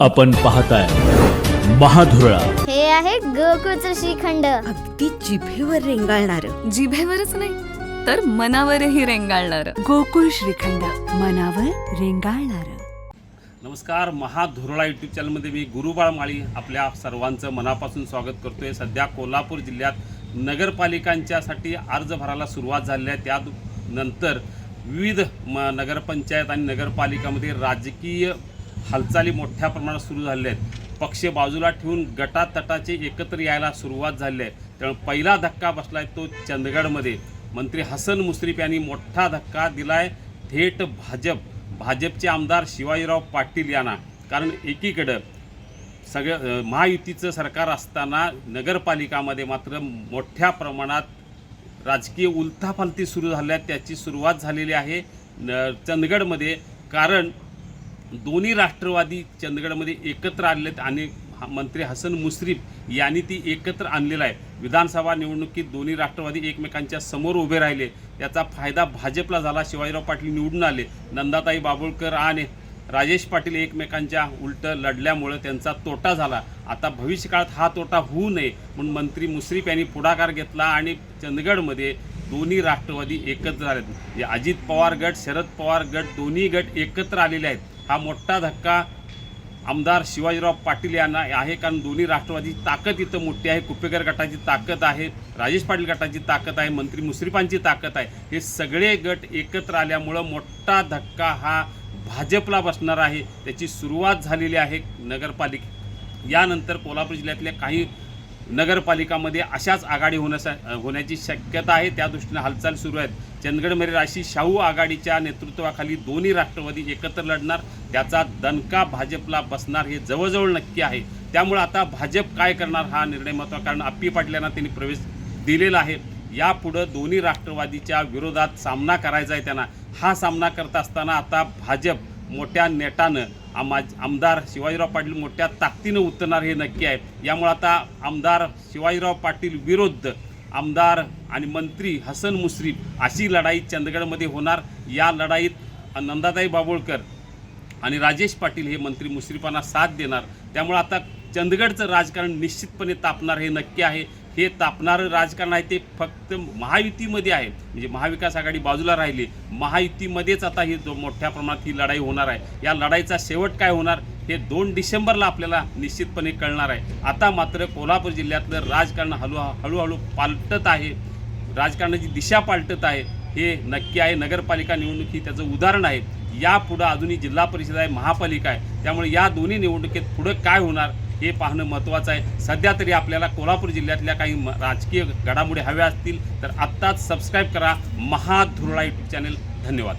आपण पाहताय महाधुरळा. हे आहे गोकुळचं श्रीखंड. अगदी जिभेवर रेंगाळणार. जिभेवरच नाही तर मनावरही रेंगाळणार. गोकुळ श्रीखंड मनावर रेंगाळणार. नमस्कार महाधुरळा यूट्यूब चॅनलमध्ये मी गुरुबाळ माळी आपल्या सर्वांचं मनापासून स्वागत करतोय. सध्या कोल्हापूर जिल्ह्यात नगरपालिकांच्यासाठी अर्ज भरायला सुरुवात झाली आहे. त्यानंतर विविध म नगरपंचायत आणि नगरपालिकामध्ये राजकीय हालचाली मोठ्या प्रमाणात सुरू झालेल्या आहेत. पक्ष बाजूला ठेवून गटातटाचे एकत्र यायला सुरुवात झाली आहे. त्यामुळे पहिला धक्का बसला आहे तो चंदगडमध्ये. मंत्री हसन मुश्रीफ यांनी मोठा धक्का दिला आहे थेट भाजप भाजपचे आमदार शिवाजीराव पाटील यांना. कारण एकीकडं सगळं महायुतीचं सरकार असताना नगरपालिकामध्ये मात्र मोठ्या प्रमाणात राजकीय उलथापालथी सुरू झाल्या त्याची सुरुवात झालेली आहे न चंदगडमध्ये. कारण दोन्ही राष्ट्रवादी चंदगडमध्ये एकत्र आलेले आहेत आणि मंत्री हसन मुश्रीफ यांनी ती एकत्र आणलेलं आहे. विधानसभा निवडणुकीत दोन्ही राष्ट्रवादी एकमेकांच्या समोर उभे राहिले. याचा फायदा भाजपला झाला. शिवाजीराव पाटील निवडून आले. नंदाताई बाबुळकर आणि राजेश पाटील एकमेकांच्या उलट लढल्यामुळं त्यांचा तोटा झाला. आता भविष्यकाळात हा तोटा होऊ नये म्हणून मंत्री मुश्रीफ यांनी पुढाकार घेतला आणि चंदगडमध्ये दोन्ही राष्ट्रवादी एकत्र झालेत. अजित पवार गट शरद पवार गट दोन्ही गट एकत्र आलेले आहेत. हा मोठा धक्का आमदार शिवाजीराव पाटील यांना आहे कारण दोन्ही राष्ट्रवादीची ताकद इथं मोठी आहे. कुपेकर गटाची ताकद आहे राजेश पाटील गटाची ताकद आहे मंत्री मुश्रीफांची ताकद आहे. हे सगळे गट एकत्र आल्यामुळं मोठा धक्का हा भाजपला बसणार आहे. त्याची सुरुवात झालेली आहे नगरपालिके यानंतर कोल्हापूर जिल्ह्यातल्या काही नगरपालिकामध्ये अशाच आघाडी होण्यासा होण्याची शक्यता आहे. त्या दृष्टीने हालचाल सुरू आहेत. चंदगडमध्ये राशी शाहू आघाडीच्या नेतृत्वाखाली दोन्ही राष्ट्रवादी एकत्र लढणार. त्याचा दणका भाजपला बसणार हे जवळजवळ नक्की आहे. त्यामुळे आता भाजप काय करणार हा निर्णय महत्त्वाचा कारण अप्पी पाटलांना त्यांनी प्रवेश दिलेला आहे. यापुढं दोन्ही राष्ट्रवादीच्या विरोधात सामना करायचा आहे त्यांना. हा सामना करत असताना आता भाजप मोठ्या नेटानं आमा आमदार शिवाजीराव पाटील मोठ्या ताकदीनं उतरणार हे नक्की आहे. यामुळे आता आमदार शिवाजीराव पाटील विरुद्ध आमदार आणि मंत्री हसन मुश्रीफ अशी लढाई चंदगडमध्ये होणार. या लढाईत नंदाताई बाबुळकर आणि राजेश पाटील हे मंत्री मुश्रीफांना साथ देणार. त्यामुळे आता चंदगडचं राजकारण निश्चितपणे तापणार हे नक्की आहे. हे तापणारं राजकारण आहे ते फक्त महायुतीमध्ये आहे. म्हणजे महाविकास आघाडी बाजूला राहिली महायुतीमध्येच आता ही जो मोठ्या प्रमाणात ही लढाई होणार आहे. या लढाईचा शेवट काय होणार हे दोन डिसेंबरला आपल्याला निश्चितपणे कळणार आहे. आता मात्र कोल्हापूर जिल्ह्यातलं राजकारण हळू हळूहळू पालटत आहे. राजकारणाची दिशा पालटत आहे. हे नक्की आहे. नगरपालिका निवडणूक ही त्याचं उदाहरण आहे. यापुढं अजूनही जिल्हा परिषद आहे महापालिका आहे. त्यामुळे या दोन्ही निवडणुकीत पुढं काय होणार? हे पाहणं महत्त्वाचं आहे. सध्या तरी आपल्याला कोल्हापूर जिल्ह्यातल्या काही म- राजकीय घडामोडी हव्या असतील तर आत्ताच सबस्क्राईब करा. महाधुरळा यूट्यूब चॅनल धन्यवाद.